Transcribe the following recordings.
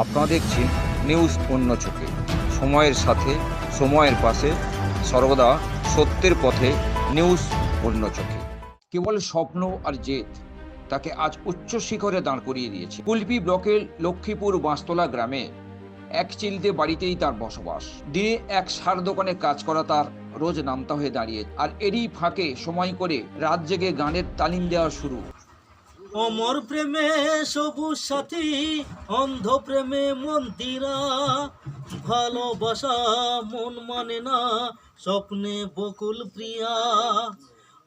আপনারা দেখছেন নিউজ অন্য চোখে। সময়ের সাথে, সময়ের পাশে, সর্বদা সত্যের পথে নিউজ অন্য চোখে। কেবল স্বপ্ন আর জেদ, তাকে আজ উচ্চ শিখরে দাঁড় করিয়ে দিয়েছে। কুলপি ব্লকের লক্ষ্মীপুর বাঁশতলা গ্রামে এক চিলতে বাড়িতেই তার বসবাস। দিনে এক সার দোকানে কাজ করা তার রোজ নামতা হয়ে দাঁড়িয়ে। আর এরই ফাঁকে সময় করে রাত জেগে গানের তালিম দেওয়া শুরু। অমর প্রেমে সবুজ সাথী অন্ধ প্রেমে মন্দিরা ভালোবাসা মন মানে না, স্বপ্নে বকুল প্রিয়া।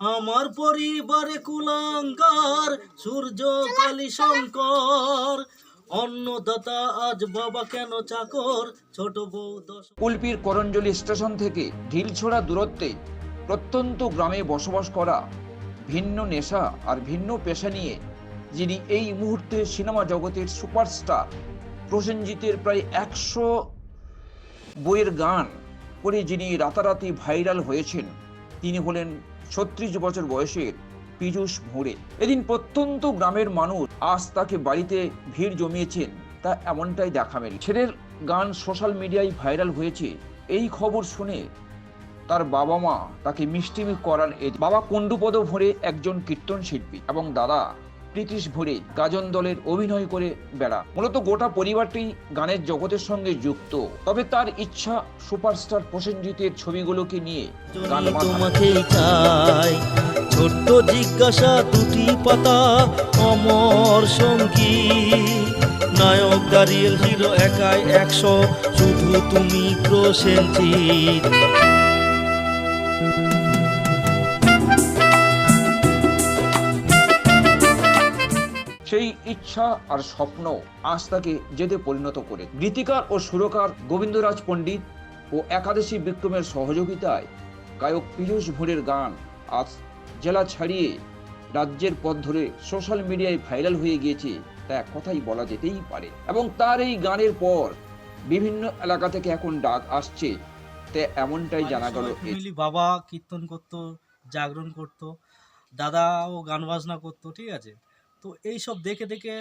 আমার পরিবারে কুলাঙ্গার, সূর্য, কালী, শঙ্কর। অন্নদাতা, আজ বাবা কেন চাকর? ছোট বউ দশ কুলপির করঞ্জলি স্টেশন থেকে ঢিলছোড়া দূরত্বে প্রত্যন্ত গ্রামে বসবাস করা ভিন্ন নেশা আর ভিন্ন পেশা নিয়ে যিনি এই মুহূর্তে সিনেমা জগতের সুপারস্টার। প্রসেনজিতের প্রায় একশো বইয়ের গান করে যিনি রাতারাতি ভাইরাল হয়েছেন, তিনি হলেন ছত্রিশ বছর বয়সের পীযূষ ভোঁড়ে এদিন প্রত্যন্ত গ্রামের মানুষ আজ তাকে বাড়িতে ভিড় জমিয়েছেন, তা এমনটাই দেখা মেলে ছেলের গান সোশ্যাল মিডিয়ায় ভাইরাল হয়েছে, এই খবর শুনে তার বাবা মা তাকে মিষ্টিমি করান বাবা কুণ্ডুপদ ভরে একজন কীর্তন শিল্পী এবং দাদা প্রীতিশ ভরে গাজন দলের অভিনয় করে বেড়া। মূলত গোটা পরিবারটি গানের জগতের সঙ্গে যুক্ত। তবে তার ইচ্ছা সুপারস্টার প্রসেনজিতের ছবিগুলোকে নিয়ে গান। তোমাকেই চাই ছোট্ট জিজ্ঞাসা দুটি পাতা অমর সঙ্গী নায়ক দাঁড়িয়ে হিরো একাই একশো শুধু তুমি প্রসেনজিৎ। সেই ইচ্ছা আর স্বপ্ন আজ তাকে যেতে পরিণত করে। গীতিকার ও সুরকার গোবিন্দরাজ পণ্ডিত ও একাদশী বিক্রমের সহযোগিতায় গায়ক পীযূষ ভোরের গান আজ জেলা ছাড়িয়ে রাজ্যের পথ ধরে সোশ্যাল মিডিয়ায় ভাইরাল হয়ে গিয়েছে তা এক কথাই বলা যেতেই পারে। এবং তার এই গানের পর বিভিন্ন এলাকা থেকে এখন ডাক আসছে তে এমনটাই জানা গেল বাবা কীর্তন করতো জাগরণ করতো দাদাও গান বাজনা করতো ঠিক আছে? তো এই সব দেখে দেখে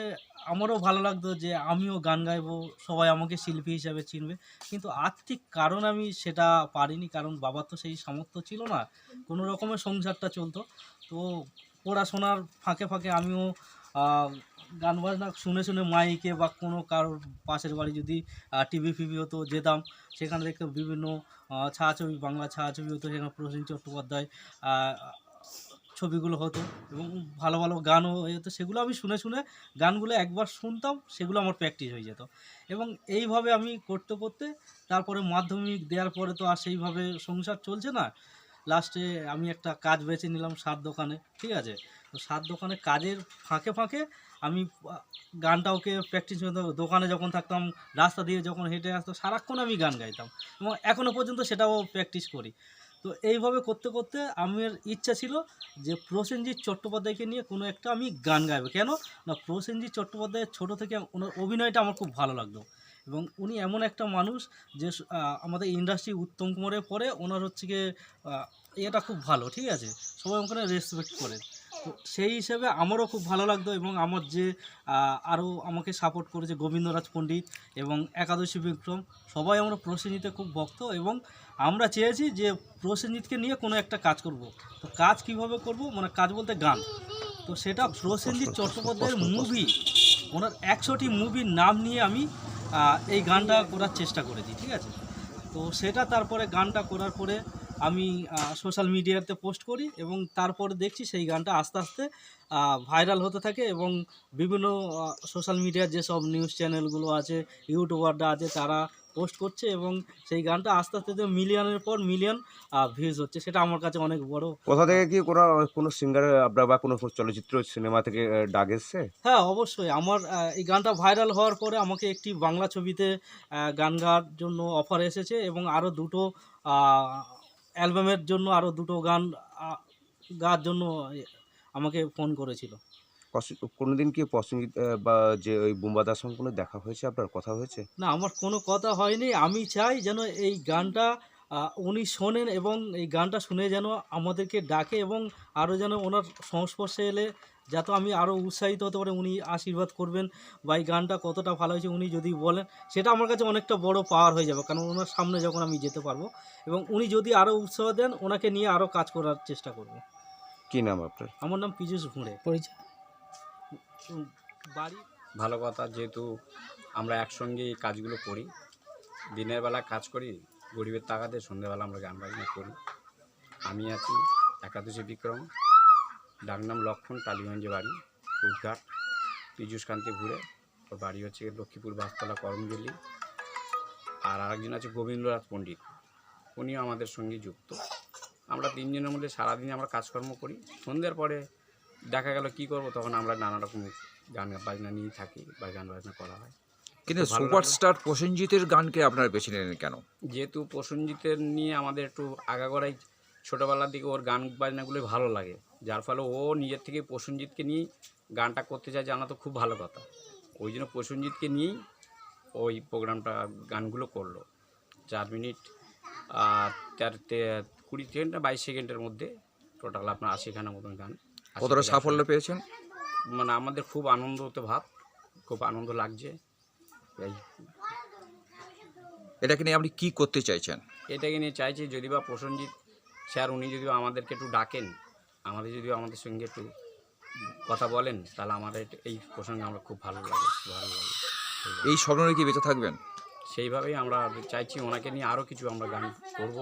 আমারও ভালো লাগতো যে আমিও গান গাইবো, সবাই আমাকে শিল্পী হিসাবে চিনবে। কিন্তু আর্থিক কারণ আমি সেটা পারিনি, কারণ বাবার তো সেই সামর্থ্য ছিল না। কোনো রকমের সংসারটা চলতো। তো পড়াশোনার ফাঁকে ফাঁকে আমিও গান বাজনা শুনে শুনে মাইকে বা কোনো কারোর পাশের বাড়ি যদি টিভি ফিভি হতো যেতাম, সেখানে দেখতাম বিভিন্ন ছায়াছবি, বাংলা ছায়াছবি হতো, সেখানে প্রসেন চট্টোপাধ্যায় ছবিগুলো হতো এবং ভালো ভালো গানও হতো সেগুলো আমি শুনে শুনে গানগুলো একবার শুনতাম সেগুলো আমার প্র্যাকটিস হয়ে যেত। এবং এইভাবে আমি করতে করতে তারপরে মাধ্যমিক দেওয়ার পরে তো আর সেইভাবে সংসার চলছে না। লাস্টে আমি একটা কাজ বেছে নিলাম সার দোকানে ঠিক আছে? তো সার দোকানে কাজের ফাঁকে ফাঁকে আমি আহ, গানটা ওকে প্র্যাকটিস দোকানে যখন থাকতাম রাস্তা দিয়ে যখন হেঁটে আসতো সারাক্ষণ আমি গান গাইতাম এবং এখনও পর্যন্ত সেটাও প্র্যাকটিস করি। তো এইভাবে করতে করতে আমার ইচ্ছা ছিল যে প্রসেনজিৎ চট্টোপাধ্যায়কে নিয়ে কোনো একটা আমি গান গাইবো। কেন? না, প্রসেনজিৎ চট্টোপাধ্যায়ের ছোটো থেকে ওনার অভিনয়টা আমার খুব ভালো লাগতো। এবং উনি এমন একটা মানুষ যে আমাদের ইন্ডাস্ট্রি উত্তম কুমারের পরে ওনার হচ্ছে গিয়ে এটা খুব ভালো, ঠিক আছে? সবাই ওখানে রেসপেক্ট করে। সেই হিসেবে আমারও খুব ভালো লাগতো এবং আমার যে আরও আমাকে সাপোর্ট করেছে গোবিন্দরাজ পণ্ডিত এবং একাদশী বিক্রম, সবাই আমরা প্রসেনজিতে খুব ভক্ত এবং আমরা চেয়েছি যে প্রসেনজিৎকে নিয়ে কোনো একটা কাজ করব। তো কাজ কীভাবে করব? মানে কাজ বলতে গান। তো সেটা প্রসেনজিৎ চট্টোপাধ্যায়ের মুভি ওনার একশোটি মুভির নাম নিয়ে আমি এই গানটা করার চেষ্টা করেছি, ঠিক আছে? তো সেটা তারপরে গানটা করার পরে আমি সোশ্যাল মিডিয়াতে পোস্ট করি এবং তারপর দেখছি সেই গানটা আস্তে আস্তে ভাইরাল হতে থাকে এবং বিভিন্ন সোশ্যাল মিডিয়ার যেসব নিউজ চ্যানেলগুলো আছে ইউটিউবাররা আছে তারা পোস্ট করছে এবং সেই গানটা আস্তে আস্তে যে মিলিয়নের পর মিলিয়ন ভিউজ হচ্ছে সেটা আমার কাছে অনেক বড়। কোথা থেকে কি কোনো কোনো সিঙ্গার আপনার বা কোনো চলচ্চিত্র সিনেমা থেকে ডাক এসছে? হ্যাঁ অবশ্যই। আমার এই গানটা ভাইরাল হওয়ার পরে আমাকে একটি বাংলা ছবিতে গান গাওয়ার জন্য অফার এসেছে এবং আরও দুটো অ্যালবামের জন্য আরও দুটো গান গার গাওয়ার জন্য আমাকে ফোন করেছিল। কোনো কোনোদিন কি প্রসঙ্গিত বা যে ওই বুম্বাদার সঙ্গে কোনো দেখা হয়েছে আপনার? কথা হয়েছে? না আমার কোনো কথা হয়নি। আমি চাই যেন এই গানটা উনি শোনেন এবং এই গানটা শুনে যেন আমাদেরকে ডাকে এবং আরও যেন ওনার সংস্পর্শে এলে যাতে আমি আরও উৎসাহিত হতে পারে উনি আশীর্বাদ করবেন। বা এই গানটা কতটা ভালো হয়েছে উনি যদি বলেন সেটা আমার কাছে অনেকটা বড় পাওয়ার হয়ে যাবে কারণ ওনার সামনে যখন আমি যেতে পারব এবং উনি যদি আরও উৎসাহ দেন ওনাকে নিয়ে আরও কাজ করার চেষ্টা করব। কি নাম আপনার? আমার নাম পীযুষ ভুঁড়ে। পরিচয়? বাড়ি? ভালো কথা যেহেতু আমরা একসঙ্গে এই কাজগুলো করি দিনের বেলা কাজ করি গরিবের তাগাতে সন্ধ্যেবেলা আমরা গান বাজনা করি। আমি আছি একাদশী বিক্রম ডাকনাম লক্ষণ টালিগঞ্জে বাড়ি কুটঘাট পীযুষ কান্তি ঘুরে ওর বাড়ি হচ্ছে লক্ষ্মীপুর বাসতলা করমজলি আর আরেকজন আছে গোবিন্দনাথ পণ্ডিত। উনিও আমাদের সঙ্গে যুক্ত। আমরা তিনজনের মধ্যে সারাদিন আমরা কাজকর্ম করি। সন্ধ্যের পরে দেখা গেল কি করব তখন আমরা নানা রকম গান বাজনা নিয়ে থাকি বা গান বাজনা করা হয়। কিন্তু। সুপারস্টার প্রসেনজিতের গানকে আপনারা বেছে নিলেন কেন? যেহেতু প্রসেনজিতের নিয়ে আমাদের একটু আগাগোড়াই ছোটোবেলার দিকে ওর গান বাজনাগুলো ভালো লাগে। যার ফলে ও নিজের থেকে প্রসেনজিৎকে নিয়ে গানটা করতে চায় জানা তো খুব ভালো কথা। ওই জন্য প্রসেনজিৎকে নিয়েই ওই প্রোগ্রামটা গানগুলো করল। চার মিনিট তে- কুড়ি সেকেন্ড না বাইশ সেকেন্ডের মধ্যে টোটাল আপনার আশিখানা মতন গান। কতটা সাফল্য পেয়েছেন? মানে আমাদের খুব আনন্দ হতে ভাব খুব আনন্দ লাগছে। এটাকে নিয়ে আপনি কি করতে চাইছেন? এটাকে নিয়ে চাইছি যদি বা প্রসেনজিৎ স্যার উনি যদি আমাদেরকে একটু ডাকেন আমাদের যদি আমাদের সঙ্গে একটু কথা বলেন তাহলে আমাদের এই প্রসঙ্গে আমরা খুব ভালো লাগে ভালো লাগে। এই স্বপ্ন কি বেঁচে থাকবেন? সেইভাবেই আমরা চাইছি ওনাকে নিয়ে আরও কিছু আমরা গান করব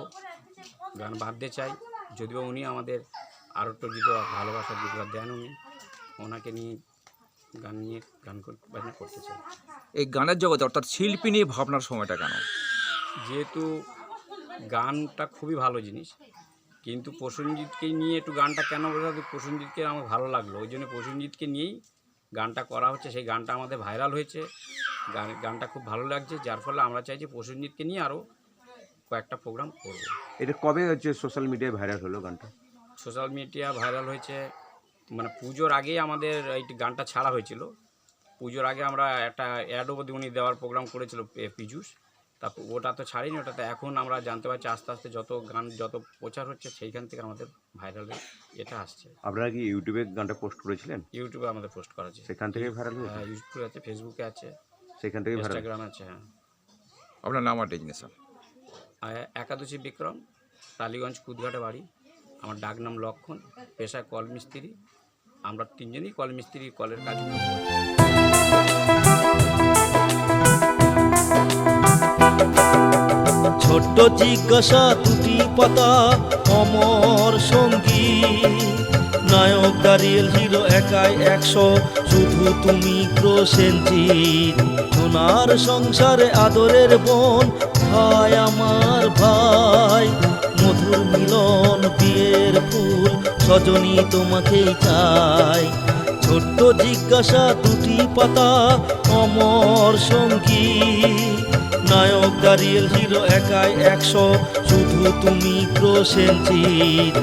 গান বাঁধতে চাই। যদিও উনি আমাদের আরও একটু যদি ভালোবাসার দিতে দেন উনি। ওনাকে নিয়ে গান নিয়ে গান বাজনা করতে চাই। এই গানের জগতে অর্থাৎ শিল্পী নিয়ে ভাবনার সময়টা কেন? যেহেতু গানটা খুবই ভালো জিনিস কিন্তু প্রসেনজিৎকে নিয়ে একটু গানটা কেন বোঝাতে প্রসেনজিৎকে আমার ভালো লাগল। ওই জন্য প্রসেনজিৎকে নিয়েই গানটা করা হচ্ছে। সেই গানটা আমাদের ভাইরাল হয়েছে। গান গানটা খুব ভালো লাগছে। যার ফলে আমরা চাইছি প্রসেনজিৎকে নিয়ে আরও কয়েকটা প্রোগ্রাম করব। এটা কবে হচ্ছে সোশ্যাল মিডিয়ায় ভাইরাল হলো গানটা? সোশ্যাল মিডিয়া ভাইরাল হয়েছে মানে পুজোর আগেই আমাদের এই গানটা ছাড়া হয়েছিল। পুজোর আগে আমরা একটা অ্যাড অবধি উনি দেওয়ার প্রোগ্রাম করেছিল পে- তারপর ওটা তো ছাড়িনি ওটাতে এখন আমরা জানতে পারছি আস্তে আস্তে যত গান যত প্রচার হচ্ছে সেইখান থেকে আমাদের ভাইরাল এটা আসছে। আপনারা কি ইউটিউবে গানটা পোস্ট করেছিলেন? ইউটিউবে আমাদের পোস্ট করা আছে সেখান থেকে ভাইরাল হয়েছে হ্যাঁ, ইউটিউবে আছে ফেসবুকে আছে সেখান থেকে ভাইরাল ইনস্টাগ্রামে আছে হ্যাঁ। আপনার নাম আর ডেজিনেশন একাদশী বিক্রম টালিগঞ্জ কুদঘাটে বাড়ি আমার ডাক নাম লক্ষণ পেশায় কল মিস্ত্রি আমরা তিনজনই কল মিস্ত্রি কলের কাজগুলো করি ছোট্ট জিজ্ঞাসা দুটি পাতা অমর সঙ্গী। নায়ক দাঁড়িয়ে হিরো একাই একশো, শুধু তুমি প্রসেনজিৎ সোনার সংসারে আদরের বোন, ভাই আমার ভাই। মধুর মিলন, বিয়ের ফুল, সজনী তোমাকেই চাই। ছোট্ট জিজ্ঞাসা দুটি পাতা, অমর সঙ্গী। নায়ক দাঁড়িয়ে হিরো একাই একশো শুধু তুমি প্রসেনজিৎ।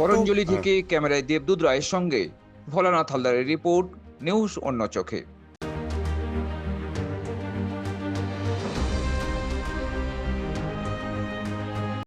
করঞ্জলি থেকে ক্যামেরায় দেবদূত রায়ের সঙ্গে ভোলানাথ হালদারের রিপোর্ট। নিউজ অন্য চোখে।